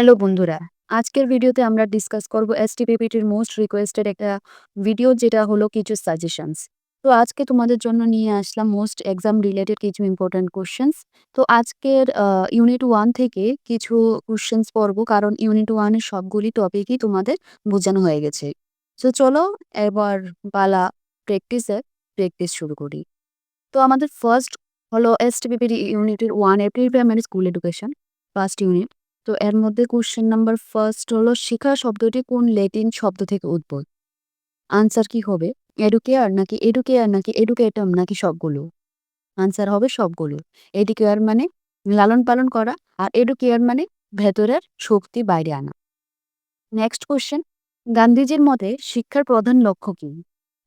Hello বন্ধুরা, আজকের ভিডিওতে আমরা ডিসকাস করব এসটিপিপিটির মোস্ট রিকোয়েস্টেড একটা ভিডিও যেটা হলো কিছু সাজেশনস তো আজকে তোমাদের জন্য নিয়ে আসলাম মোস্ট এক্সাম রিলেটেড কিছু ইম্পর্ট্যান্ট কোশ্চেন্স তো আজকের ইউনিট ওয়ান থেকে কিছু কোশ্চেন্স পড়ব কারণ ইউনিট ওয়ানের সবগুলি টপিকই তোমাদের বোঝানো হয়ে গেছে। তো চলো এবার পালা প্র্যাকটিসে প্র্যাকটিস শুরু করি। তো আমাদের ফার্স্ট হলো এসটিপিপিটি ইউনিটের one April primary school education first unit তো এর মধ্যে কোশ্চেন নাম্বার ফার্স্ট হলো, শিখা শব্দটি কোন ল্যাটিন শব্দ থেকে উদ্ভূত? আনসার কি হবে? এডুকেয়ার নাকি এডুকেয়ার নাকি এডুকেটম নাকি সবগুলো? আনসার হবে সবগুলো। এডুকেয়ার মানে লালন পালন করা আর এডুকেয়ার মানে ভেতরের শক্তি বাইরে আনা। নেক্সট কোশ্চেন গান্ধীজির মতে শিক্ষার প্রধান লক্ষ্য কি?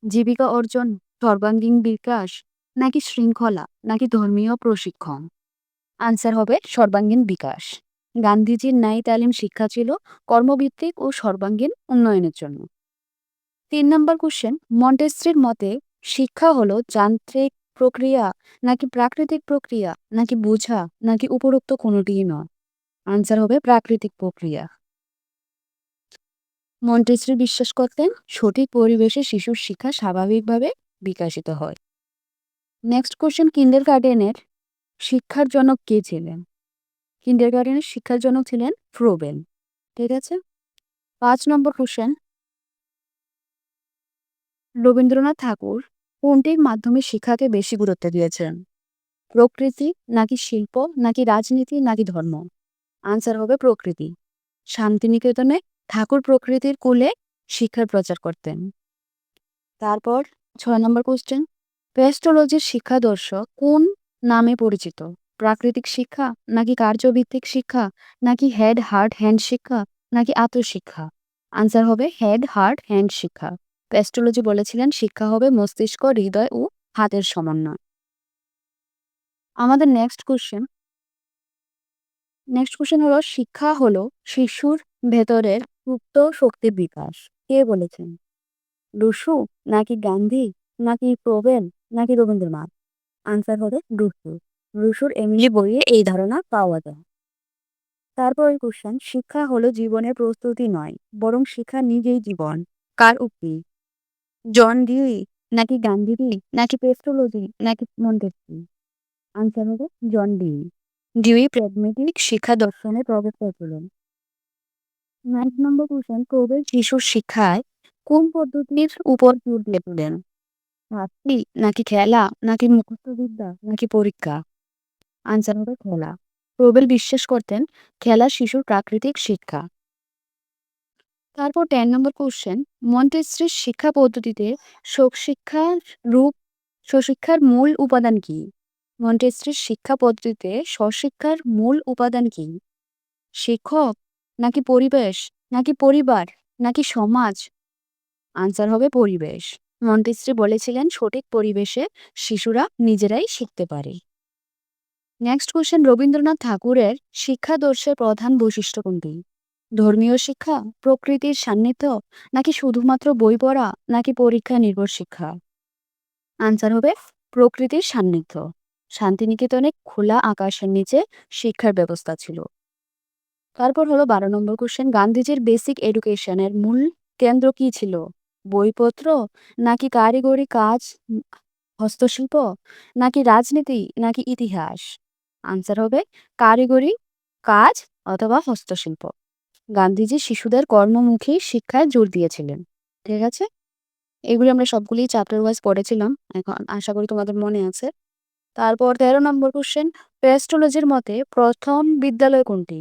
জীবিকা অর্জন, সর্বাঙ্গীন বিকাশ নাকি শৃঙ্খলা নাকি ধর্মীয় প্রশিক্ষণ? আনসার হবে সর্বাঙ্গীন বিকাশ। গান্ধীজির ন্যায় তালিম শিক্ষা ছিল কর্মভিত্তিক ও সর্বাঙ্গীন উন্নয়নের জন্য। তিন নম্বর কোশ্চেন মন্টেস্ট্রির মতে শিক্ষা হলো যান্ত্রিক প্রক্রিয়া নাকি প্রাকৃতিক প্রক্রিয়া নাকি বোঝা নাকি উপরোক্ত কোনোটিই নয়। আনসার হবে প্রাকৃতিক প্রক্রিয়া। মন্টেস্ট্রি বিশ্বাস করতেন সঠিক পরিবেশে শিশুর শিক্ষা স্বাভাবিকভাবে বিকাশিত হয়। নেক্সট কোশ্চেন কিন্ডার গার্ডেনের শিক্ষার জনক কে ছিলেন? কিন্ডার গার্ডেনের শিক্ষার জন্য ছিলেন ফ্রোবেন ঠিক আছে? পাঁচ নম্বর কোশ্চেন রবীন্দ্রনাথ ঠাকুর কোনটির মাধ্যমে শিক্ষাকে বেশি গুরুত্ব দিয়েছেন? প্রকৃতি নাকি শিল্প, নাকি রাজনীতি, নাকি ধর্ম? আনসার হবে প্রকৃতি। শান্তিনিকেতনে ঠাকুর প্রকৃতির কুলে শিক্ষার প্রচার করতেন। তারপর ছয় নম্বর কোশ্চেন পেস্টোলজির শিক্ষাদর্শ কোন নামে পরিচিত? প্রাকৃতিক শিক্ষা, নাকি কার্যভিত্তিক শিক্ষা, নাকি হেড হার্ট হ্যান্ড শিক্ষা, নাকি আত্মশিক্ষা? আনসার হবে হেড হার্ট হ্যান্ড শিক্ষা। পেস্টোলজি বলেছিলেন, শিক্ষা হবে মস্তিষ্ক, হৃদয় ও হাতের সমন্বয়। আমাদের নেক্সট কোশ্চেন নেক্সট কোশ্চেন হলো, শিক্ষা হলো শিশুর ভেতরের সুপ্ত শক্তির বিকাশ। কে বলেছেন? রুশু, নাকি গান্ধী, নাকি প্রবেন নাকি রবীন্দ্রনাথ? আনসার হবে রুশু। রুশুর এমনি বইয়ে এই ধারণা পাওয়া যায়। তারপর কোশ্চেন শিক্ষা হলো জীবনের প্রস্তুতি নয়, বরং শিক্ষা নিজেই জীবন। কার উক্তি? জন ডিউই, নাকি গান্ধীজি, নাকি পেস্ট্রোলজি নাকি মন্টেস্কি আনসার হবে জন ডিউই। ডিউই প্র্যাগমেটিক শিক্ষা দর্শনে প্রবেশ করেছিলেন। নাইন নম্বর কোশ্চেন কোভিড শিশুর শিক্ষায় কোন পদ্ধতির উপর জোর দিয়েছিলেন? শাস্তি নাকি খেলা, নাকি মুখস্থবিদ্যা, নাকি পরীক্ষা? আনসার হবে খেলা। প্রবেল বিশ্বাস করতেন খেলা শিশুর প্রাকৃতিক শিক্ষা। তারপর টেন নম্বর কোশ্চেন মন্টেশ্রীর শিক্ষা পদ্ধতিতে শিক্ষার রূপ, স্বশিক্ষার মূল উপাদান কি? মন্টেশ্রীর শিক্ষা পদ্ধতিতে স্বশিক্ষার মূল উপাদান কি? শিক্ষক নাকি পরিবেশ, নাকি পরিবার, নাকি সমাজ? আনসার হবে পরিবেশ। মন্টেশ্রী বলেছিলেন, সঠিক পরিবেশে শিশুরা নিজেরাই শিখতে পারে। নেক্সট কোশ্চেন রবীন্দ্রনাথ ঠাকুরের শিক্ষাদর্শের প্রধান বৈশিষ্ট্য কোনটি? ধর্মীয় শিক্ষা, প্রকৃতির সান্নিধ্য, নাকি শুধুমাত্র বই পড়া, নাকি পরীক্ষা নির্ভর শিক্ষা? আনসার হবে, প্রকৃতির সান্নিধ্য। শান্তিনিকেতনে খোলা আকাশের নিচে শিক্ষার ব্যবস্থা ছিল। তারপর হলো বারো নম্বর কোশ্চেন গান্ধীজির বেসিক এডুকেশনের মূল কেন্দ্র কি ছিল? বইপত্র, নাকি কারিগরি কাজ, হস্তশিল্প, নাকি রাজনীতি, নাকি ইতিহাস? আনসার হবে কারিগরি, কাজ অথবা হস্তশিল্প। গান্ধীজি শিশুদের কর্মমুখী শিক্ষায় জোর দিয়েছিলেন, ঠিক আছে? এগুলি আমরা সবগুলি চ্যাপ্টার ওয়াইজ পড়েছিলাম, এখন আশা করি তোমাদের মনে আছে। তারপর তেরো নম্বর কোশ্চেন পেস্ট্রোলজির মতে প্রথম বিদ্যালয় কোনটি?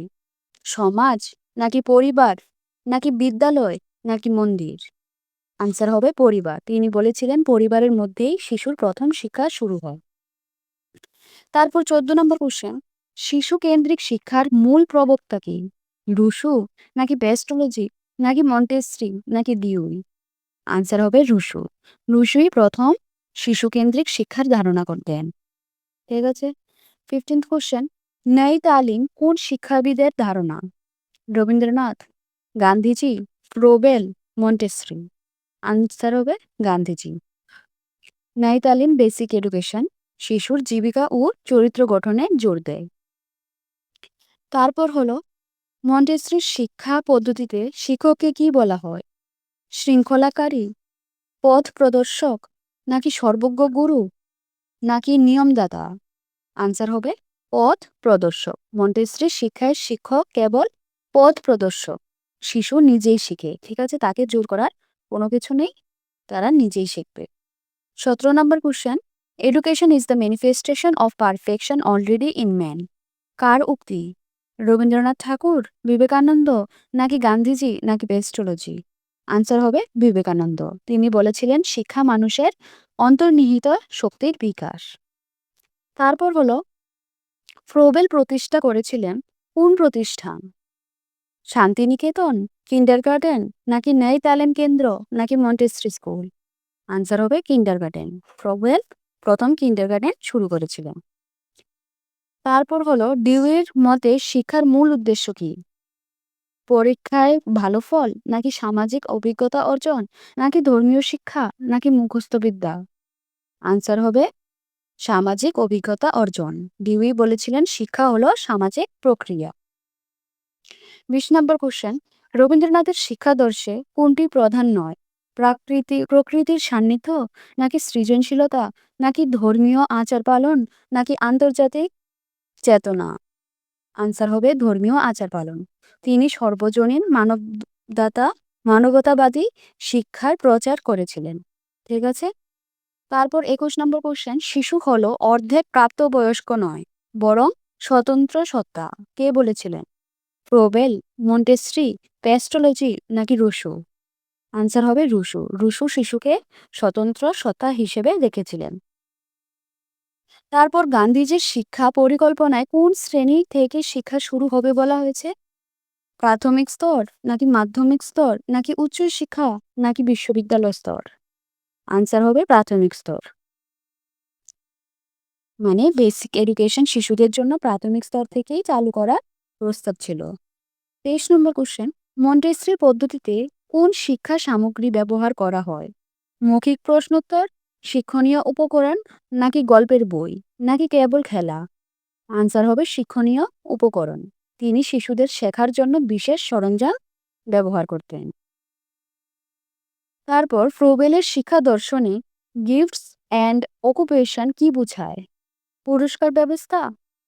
সমাজ নাকি পরিবার, নাকি বিদ্যালয়, নাকি মন্দির? আনসার হবে পরিবার। তিনি বলেছিলেন, পরিবারের মধ্যেই শিশুর প্রথম শিক্ষা শুরু হয়। তারপর চোদ্দ নম্বর কোশ্চেন শিশু কেন্দ্রিক শিক্ষার মূল প্রবক্তা কি? রুশু, নাকি বেস্ট্রোলজি নাকি মন্টেশ্রী নাকি দিউই আনসার হবে রুশু। রুশুই প্রথম শিশু কেন্দ্রিক শিক্ষার ধারণা করতেন ঠিক আছে? ফিফটিন্থ কোশ্চেন ন্যায় তালিম কোন শিক্ষাবিদের ধারণা? Rabindranath, Gandhiji, Froebel Montessori answer হবে গান্ধীজি। ন্যায় তালিম বেসিক এডুকেশন শিশুর জীবিকা ও চরিত্র গঠনে জোর দেয়। তারপর হলো মন্টেশ্রীর শিক্ষা পদ্ধতিতে শিক্ষককে কি বলা হয়? শৃঙ্খলাকারী, পথ প্রদর্শক, নাকি সর্বজ্ঞ গুরু, নাকি নিয়মদাতা? আনসার হবে, পথ প্রদর্শক। মন্টেশ্রীর শিক্ষায় শিক্ষক কেবল পথ প্রদর্শক, শিশু নিজেই শিখে। ঠিক আছে, তাকে জোর করার কোনো কিছু নেই, তারা নিজেই শিখবে। সতেরো নম্বর question education is the manifestation of perfection already in man কার উক্তি? রবীন্দ্রনাথ ঠাকুর, বিবেকানন্দ, নাকি গান্ধীজি, নাকি পেস্টোলজি আনসার হবে বিবেকানন্দ। তিনি বলেছিলেন, শিক্ষা মানুষের অন্তর্নিহিত শক্তির বিকাশ। তারপর হলো ফ্রোবেল প্রতিষ্ঠা করেছিলেন কোন প্রতিষ্ঠান? শান্তিনিকেতন কিন্ডার গার্ডেন নাকি ন্যায় তালিম কেন্দ্র, নাকি মন্টেশ্রী স্কুল? আনসার হবে কিন্ডার গার্ডেন ফ্রোবেল প্রথম কিন্ডার গার্ডেন শুরু করেছিলেন তারপর হলো ডিউয়ের মতে শিক্ষার মূল উদ্দেশ্য কি? পরীক্ষায় ভালো ফল নাকি সামাজিক অভিজ্ঞতা অর্জন নাকি ধর্মীয় শিক্ষা নাকি মুখস্থ বিদ্যা? আনসার হবে, সামাজিক অভিজ্ঞতা অর্জন। ডিউই বলেছিলেন শিক্ষা হলো সামাজিক প্রক্রিয়া। বিশ নম্বর কোশ্চেন রবীন্দ্রনাথের শিক্ষাদর্শে কোনটি প্রধান নয়? প্রাকৃতি, প্রকৃতির সান্নিধ্য? নাকি সৃজনশীলতা? নাকি ধর্মীয় আচার পালন? নাকি আন্তর্জাতিক চেতনা? আনসার হবে ধর্মীয় আচার পালন। তিনি সর্বজনীন মানবদাতা, মানবতাবাদী শিক্ষার প্রচার করেছিলেন। ঠিক আছে? তারপর একুশ নম্বর কোশ্চেন শিশু হলো অর্ধেক প্রাপ্তবয়স্ক নয়, বরং স্বতন্ত্র সত্তা। কে বলেছিলেন? প্রোবেল মন্টেশ্রী প্যাস্ট্রোলজি, নাকি রুশু? আনসার হবে রুশু। রুশু শিশুকে স্বতন্ত্র সত্তা হিসেবে দেখেছিলেন। তারপর গান্ধীজির শিক্ষা পরিকল্পনায় কোন শ্রেণি থেকে শিক্ষা শুরু হবে বলা হয়েছে? প্রাথমিক স্তর নাকি মাধ্যমিক স্তর নাকি উচ্চ শিক্ষা নাকি বিশ্ববিদ্যালয় স্তর? আনসার হবে প্রাথমিক স্তর। মানে বেসিক এডুকেশন শিশুদের জন্য প্রাথমিক স্তর থেকেই চালু করার প্রস্তাব ছিল। তেইশ নম্বর কোশ্চেন মন্টেশ্রী পদ্ধতিতে কোন শিক্ষা সামগ্রী ব্যবহার করা হয়? মৌখিক প্রশ্নোত্তর, শিক্ষণীয় উপকরণ, নাকি গল্পের বই, নাকি কেবল খেলা? আনসার হবে শিক্ষণীয় উপকরণ। তিনি শিশুদের শেখার জন্য বিশেষ সরঞ্জাম ব্যবহার করতেন। তারপর ফ্রোবেলের শিক্ষা দর্শনে গিফটস অ্যান্ড অকুপেশন কি বোঝায়? পুরস্কার ব্যবস্থা,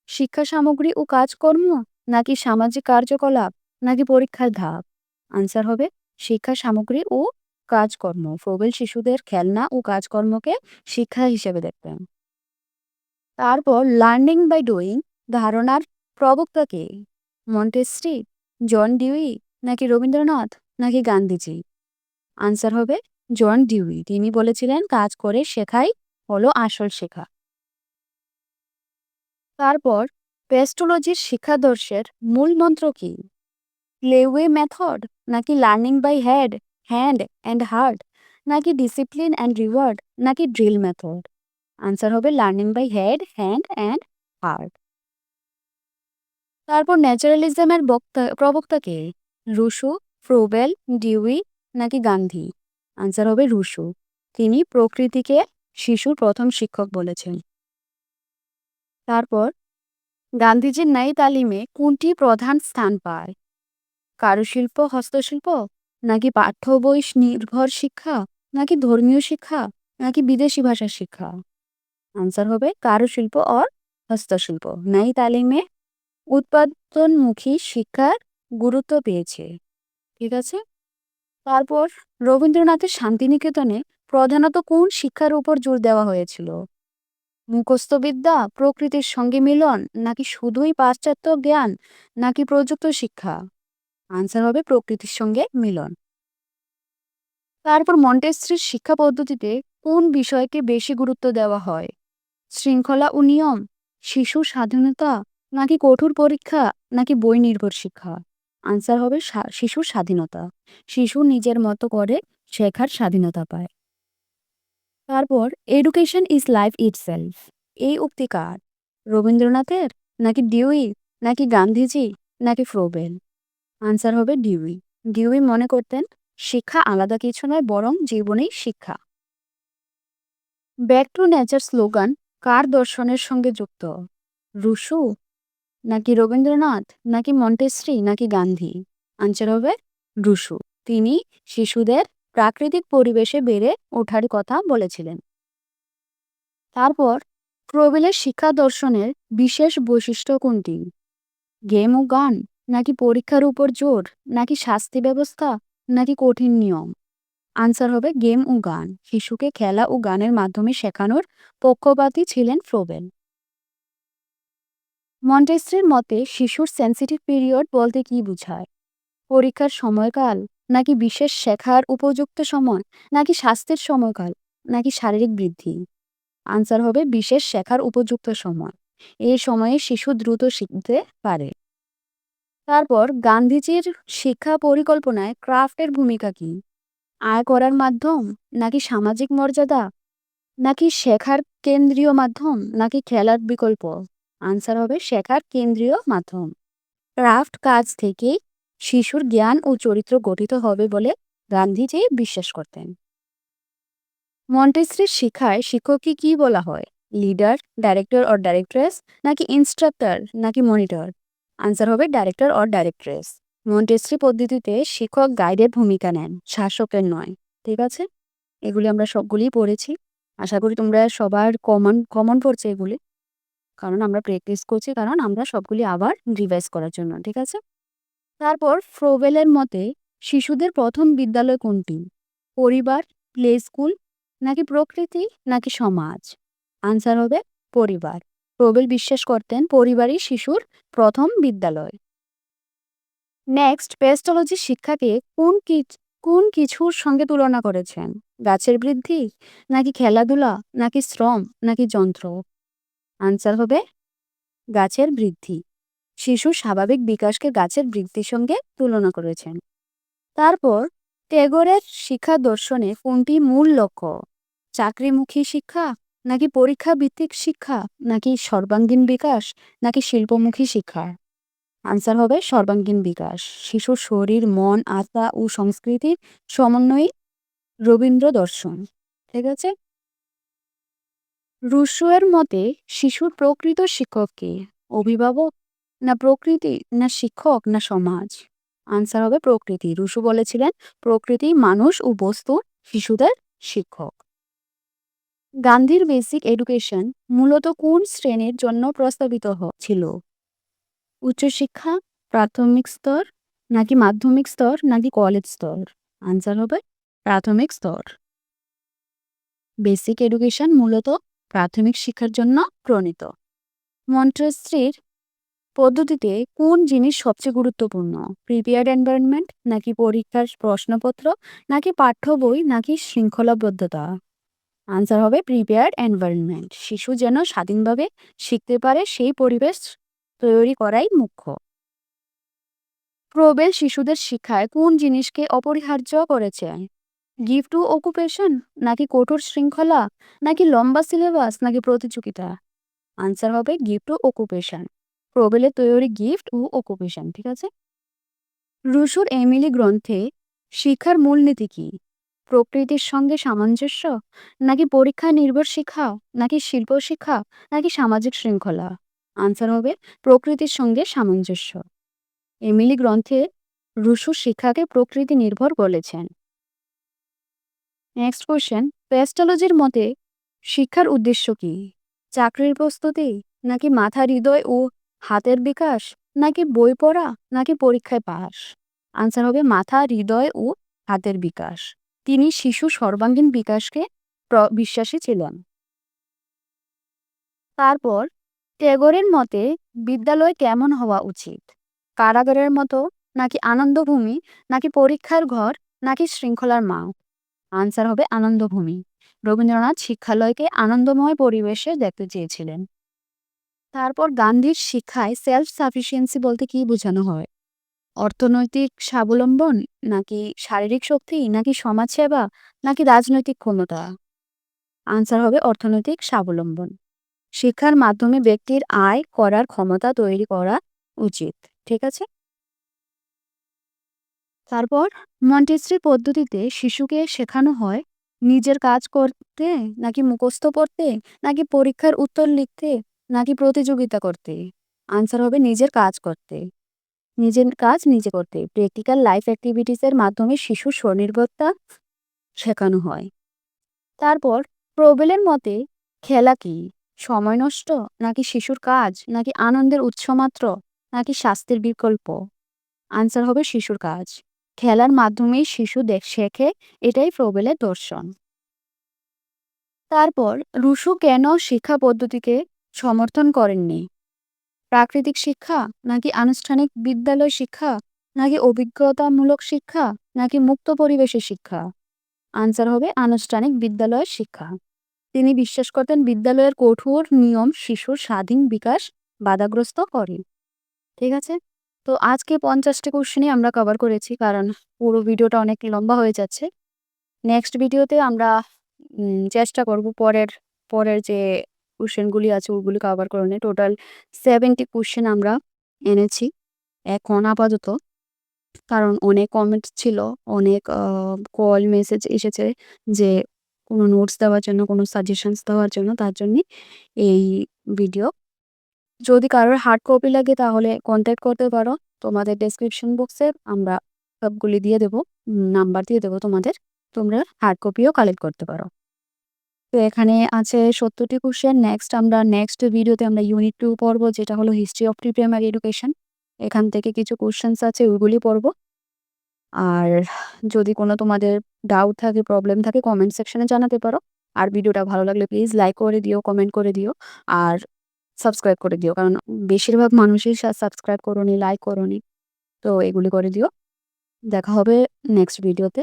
শিক্ষা সামগ্রী ও কাজকর্ম, নাকি সামাজিক কার্যকলাপ, নাকি পরীক্ষার ধাপ? আনসার হবে শিক্ষা সামগ্রী ও কাজকর্ম। ফ্রোবেল শিশুদের খেলনা ও কাজকর্মকে শিক্ষা হিসেবে দেখতেন তারপর লার্নিং বাই ডুইং ধারণার প্রবক্তা কে? মন্টেশ্রী জন ডিউই নাকি রবীন্দ্রনাথ নাকি গান্ধীজি? আনসার হবে জন ডিউই। তিনি বলেছিলেন, কাজ করে শেখাই হলো আসল শেখা। তারপর পেস্টোলজির শিক্ষাদর্শের মূল মন্ত্র কি? লেওয়ে মেথড নাকি learning by head hand and heart নাকি ডিসিপ্লিন অ্যান্ড রিওয়ার্ড নাকি ড্রিল মেথড আনসার হবে learning by head hand and heart তারপর ন্যাচারালিজমের বক্তা, প্রবক্তা কে? রুশু, ফ্রোবেল, ডিউই, নাকি গান্ধী? আনসার হবে রুশু। তিনি প্রকৃতিকে শিশুর প্রথম শিক্ষক বলেছেন। তারপর, গান্ধীজির ন্যায় তালিমে কোনটি প্রধান স্থান পায়? কারুশিল্প, হস্তশিল্প? নাকি পাঠ্য বই, নির্ভর শিক্ষা? নাকি ধর্মীয় শিক্ষা? নাকি বিদেশি ভাষার শিক্ষা? আনসার হবে কারুশিল্প অর হস্তশিল্প। ন্যায় তালিমে উৎপাদনমুখী শিক্ষার গুরুত্ব পেয়েছে। ঠিক আছে? তারপর রবীন্দ্রনাথের শান্তিনিকেতনে প্রধানত কোন শিক্ষার উপর জোর দেওয়া হয়েছিল? মুখস্থবিদ্যা প্রকৃতির সঙ্গে মিলন, নাকি শুধুই পাশ্চাত্য জ্ঞান, নাকি প্রযুক্ত শিক্ষা? আনসার হবে প্রকৃতির সঙ্গে মিলন। তারপর মন্টেশ্রীর শিক্ষা পদ্ধতিতে কোন বিষয়কে বেশি গুরুত্ব দেওয়া হয়? শৃঙ্খলা ও নিয়ম, শিশু স্বাধীনতা, নাকি কঠোর পরীক্ষা, নাকি বই নির্ভর শিক্ষা? আনসার হবে শিশুর স্বাধীনতা। শিশু নিজের মতো করে শেখার স্বাধীনতা পায়। তারপর এডুকেশন ইজ লাইফ ইটসেলফ এই উক্তি কার? রবীন্দ্রনাথের? নাকি ডিউই নাকি গান্ধীজি নাকি ফ্রোবেল আনসার হবে ডিউই ডিউই মনে করতেন, শিক্ষা আলাদা কিছু নয়, বরং জীবনেই শিক্ষা। ব্যাক টু নেচার স্লোগান কার দর্শনের সঙ্গে যুক্ত? রুশু? নাকি রবীন্দ্রনাথ? নাকি মন্টেশ্রী নাকি গান্ধী? আনসার হবে রুশু। তিনি শিশুদের প্রাকৃতিক পরিবেশে বেড়ে ওঠার কথা বলেছিলেন। তারপর প্রবেলের শিক্ষা দর্শনের বিশেষ বৈশিষ্ট্য কোনটি? গেম ও গান নাকি পরীক্ষার উপর জোর, নাকি শাস্তি ব্যবস্থা, নাকি কঠিন নিয়ম? আনসার হবে গেম ও গান। শিশুকে খেলা ও গানের মাধ্যমে শেখানোর পক্ষপাতী ছিলেন ফ্রোবেল। মন্টেস্ট্রির মতে, শিশুর সেন্সিটিভ পিরিয়ড বলতে কি বোঝায়? পরীক্ষার সময়কাল, নাকি বিশেষ শেখার উপযুক্ত সময়, নাকি স্বাস্থ্যের সময়কাল, নাকি শারীরিক বৃদ্ধি? আনসার হবে বিশেষ শেখার উপযুক্ত সময়। এই সময়ে শিশু দ্রুত শিখতে পারে। তারপর গান্ধীজির শিক্ষা পরিকল্পনায় ক্রাফটের ভূমিকা কি? আয় করার মাধ্যম নাকি সামাজিক মর্যাদা? নাকি শেখার কেন্দ্রীয় মাধ্যম নাকি খেলার বিকল্প? আনসার হবে শেখার কেন্দ্রীয় মাধ্যম। ক্রাফট কাজ থেকে শিশুর জ্ঞান ও চরিত্র গঠিত হবে বলে গান্ধীজি বিশ্বাস করতেন। মন্টেশ্রির শিক্ষায় শিক্ষককে কি বলা হয়? লিডার, ডাইরেক্টর অর ডাইরেক্টরেস নাকি ইনস্ট্রাক্টর নাকি মনিটর? আনসার হবে ডাইরেক্টর অর ডাইরেক্টরেস মন্টেশ্রি পদ্ধতিতে শিক্ষক গাইডের ভূমিকা নেন, শাসকের নয়, ঠিক আছে? এগুলি আমরা সবগুলি পড়েছি। আশা করি তোমরা সবার কমন কমন পড়ছে এগুলি। কারণ আমরা প্র্যাকটিস করছি, কারণ আমরা সবগুলি আবার রিভাইজ করার জন্য, ঠিক আছে? তারপর ফ্রোবেলের মতে, শিশুদের প্রথম বিদ্যালয় কোনটি? পরিবার প্লে স্কুল নাকি প্রকৃতি, নাকি সমাজ? আনসার হবে পরিবার। প্রবেল বিশ্বাস করতেন পরিবারই শিশুর প্রথম বিদ্যালয়। নেক্সট পেস্টোলজি শিক্ষাকে কোন কি কোন কিছুর সঙ্গে তুলনা করেছেন? গাছের বৃদ্ধি, নাকি খেলাধুলা, নাকি শ্রম, নাকি যন্ত্র? আনসার হবে, গাছের বৃদ্ধি। শিশুর স্বাভাবিক বিকাশকে গাছের বৃদ্ধির সঙ্গে তুলনা করেছেন। তারপর, টেগোরের শিক্ষা দর্শনে কোনটি মূল লক্ষ্য? চাকরিমুখী শিক্ষা নাকি পরীক্ষা ভিত্তিক শিক্ষা, নাকি সর্বাঙ্গীন বিকাশ, নাকি শিল্পমুখী শিক্ষা? আনসার হবে সর্বাঙ্গীন বিকাশ শিশুর শরীর, মন, আত্মা ও সংস্কৃতির সমন্বয়ে রবীন্দ্র দর্শন ঠিক আছে? রুশোয়ের মতে শিশুর প্রকৃত শিক্ষক শিক্ষককে অভিভাবক? না প্রকৃতি, না শিক্ষক, না সমাজ? আনসার হবে প্রকৃতি। রুশু বলেছিলেন, প্রকৃতি মানুষ ও বস্তু শিশুদের শিক্ষক। গান্ধীর বেসিক এডুকেশন মূলত কোন শ্রেণির জন্য প্রস্তাবিত ছিল উচ্চশিক্ষা, প্রাথমিক স্তর নাকি মাধ্যমিক স্তর নাকি কলেজ স্তর? আনসার হবে প্রাথমিক স্তর। বেসিক এডুকেশন মূলত প্রাথমিক শিক্ষার জন্য প্রণীত। মন্ট্রেস্ট্রির পদ্ধতিতে কোন জিনিস সবচেয়ে গুরুত্বপূর্ণ? প্রিপেয়ার্ড এনভায়রনমেন্ট নাকি পরীক্ষার প্রশ্নপত্র নাকি পাঠ্য বই নাকি শৃঙ্খলাবদ্ধতা? আনসার হবে প্রিপেয়ার্ড এনভায়রনমেন্ট শিশু যেন স্বাধীনভাবে শিখতে পারে সেই পরিবেশ তৈরি করাই মুখ্য। প্রবেল শিশুদের শিক্ষায় কোন জিনিসকে অপরিহার্য করেছে? গিফট টু অকুপেশন নাকি কঠোর শৃঙ্খলা? নাকি লম্বা সিলেবাস নাকি প্রতিযোগিতা? আনসার হবে গিফট টু অকুপেশন প্রবেলের তৈরি গিফট ও অকুপেশন ঠিক আছে? রুশুর এমিলি গ্রন্থে শিক্ষার মূলনীতি কি? প্রকৃতির সঙ্গে সামঞ্জস্য? নাকি পরীক্ষা নির্ভর শিক্ষা? নাকি শিল্প শিক্ষা? নাকি সামাজিক শৃঙ্খলা? আনসার হবে প্রকৃতির সঙ্গে সামঞ্জস্য। এমিলি গ্রন্থে রুশু শিক্ষাকে প্রকৃতি নির্ভর বলেছেন। নেক্সট কোয়েশ্চেন পেস্টোলজির মতে শিক্ষার উদ্দেশ্য কি? চাকরির প্রস্তুতি? নাকি মাথা হৃদয় ও হাতের বিকাশ? নাকি বই পড়া? নাকি পরীক্ষায় পাস আনসার হবে মাথা, হৃদয় ও হাতের বিকাশ। তিনি শিশু সর্বাঙ্গীন বিকাশকে বিশ্বাসী ছিলেন। তারপর টেগোরের মতে, বিদ্যালয় কেমন হওয়া উচিত? কারাগারের মতো, নাকি আনন্দভূমি, নাকি পরীক্ষার ঘর, নাকি শৃঙ্খলার মা আনসার হবে আনন্দভূমি। রবীন্দ্রনাথ শিক্ষালয়কে আনন্দময় পরিবেশে দেখতে চেয়েছিলেন। তারপর গান্ধীর শিক্ষায় সেলফ সাফিসিয়েন্সি বলতে কি বোঝানো হয়? অর্থনৈতিক স্বাবলম্বন নাকি শারীরিক শক্তি নাকি সমাজসেবা নাকি রাজনৈতিক ক্ষমতা? আনসার হবে অর্থনৈতিক স্বাবলম্বন। শিক্ষার মাধ্যমে ব্যক্তির আয় করার ক্ষমতা তৈরি করা উচিত, ঠিক আছে? তারপর মন্টেস্ট্রি পদ্ধতিতে শিশুকে শেখানো হয় নিজের কাজ করতে নাকি মুখস্থ পড়তে নাকি পরীক্ষার উত্তর লিখতে নাকি প্রতিযোগিতা করতে। আনসার হবে নিজের কাজ করতে। নিজের কাজ নিজে করতে। প্র্যাকটিক্যাল লাইফ অ্যাক্টিভিটিসের মাধ্যমে শিশুর স্বনির্ভরতা শেখানো হয়। তারপর প্রবেলের মতে খেলা কি? সময় নষ্ট নাকি শিশুর কাজ? নাকি আনন্দের উৎস মাত্র? নাকি স্বাস্থ্যের বিকল্প? আনসার হবে শিশুর কাজ। খেলার মাধ্যমেই শিশু দেখ শেখে, এটাই প্রবেলের দর্শন। তারপর, রুশু কেন শিক্ষা পদ্ধতিকে সমর্থন করেননি? প্রাকৃতিক শিক্ষা, নাকি আনুষ্ঠানিক বিদ্যালয় শিক্ষা, নাকি অভিজ্ঞতামূলক শিক্ষা, নাকি মুক্ত পরিবেশের শিক্ষা? আনসার হবে আনুষ্ঠানিক বিদ্যালয়ের শিক্ষা। তিনি বিশ্বাস করতেন বিদ্যালয়ের কঠোর নিয়ম শিশুর স্বাধীন বিকাশ বাধাগ্রস্ত করে। ঠিক আছে? তো আজকে পঞ্চাশটি কোশ্চেনই আমরা কভার করেছি, কারণ পুরো ভিডিওটা অনেক লম্বা হয়ে যাচ্ছে। নেক্সট ভিডিওতে আমরা চেষ্টা করব পরের পরের যে কোশ্চেনগুলি আছে, ওগুলি কভার করে নিয়ে টোটাল সেভেন্টি কোশ্চেন আমরা এনেছি। এখন আপাতত, কারণ অনেক কমেন্ট ছিল, অনেক কল মেসেজ এসেছে যে কোনো নোটস দেওয়ার জন্য, কোনো সাজেশনস দেওয়ার জন্য, তার জন্যে এই ভিডিও যদি কারোর হার্ড কপি লাগে, তাহলে কন্ট্যাক্ট করতে পারো। তোমাদের ডেসক্রিপশন বক্সে আমরা সবগুলি দিয়ে দেবো নাম্বার দিয়ে দেবো তোমাদের। তোমরা হার্ড কপিও কালেক্ট করতে পারো। তো এখানে আছে সত্তরটি কোশ্চেন নেক্সট আমরা নেক্সট ভিডিওতে আমরা ইউনিট টু পড়ব, যেটা হলো history of pre primary education এখান থেকে কিছু কোশ্চেন্স আছে, ওইগুলি পড়ব। আর যদি কোনো তোমাদের ডাউট থাকে প্রবলেম থাকে কমেন্ট সেকশনে জানাতে পারো। আর ভিডিওটা ভালো লাগলে প্লিজ লাইক করে দিও কমেন্ট করে দিও, আর সাবস্ক্রাইব করে দিও। কারণ বেশিরভাগ মানুষই সাবস্ক্রাইব করোনি লাইক করোনি। তো এগুলি করে দিও। দেখা হবে নেক্সট ভিডিওতে